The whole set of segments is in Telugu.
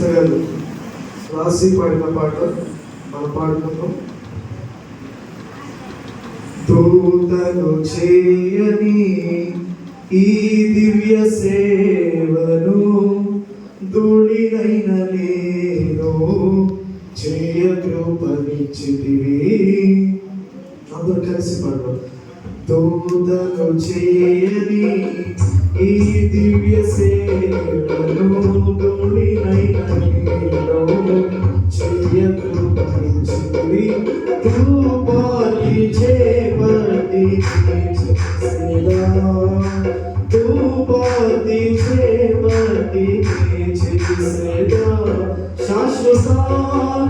గారు రాసి పాడిన పాట మనం పాడుతున్నాం దూతను చేయని ఈ దివ్య సేవను ధూళినైన నేను చేయ కృపనిచ్చితివి. అందరూ కలిసి పాడదాం. దూతను చేయని ఈ దివ్య సేవను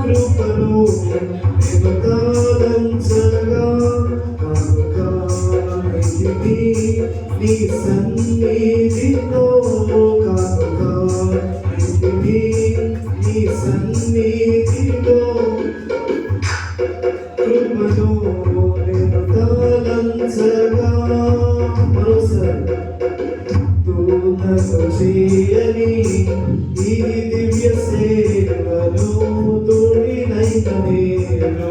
కృపను దేవతాలంచగా నీ సన్నిధితో దివ్య సేవలు తోడినైన నేను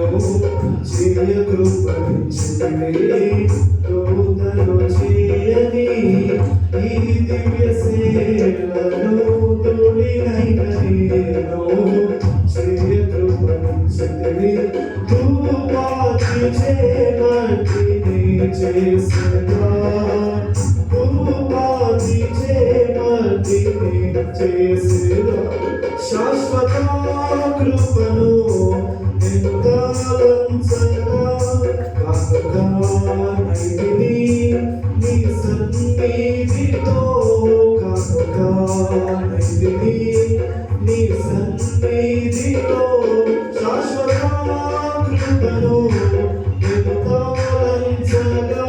చేయ కృపణించితివే దూతను చేయని ఈ దివ్య సేవను తోడినైన నేను చేయ కృపణించితివే తూపాతి చేపట్టిని నిన్ను చేసిన శాశ్వత కృపను నీ సన్నిధితో కాపకాని నీ సన్నిధితో శాశ్వత కృపను నిన్ను తాళించగా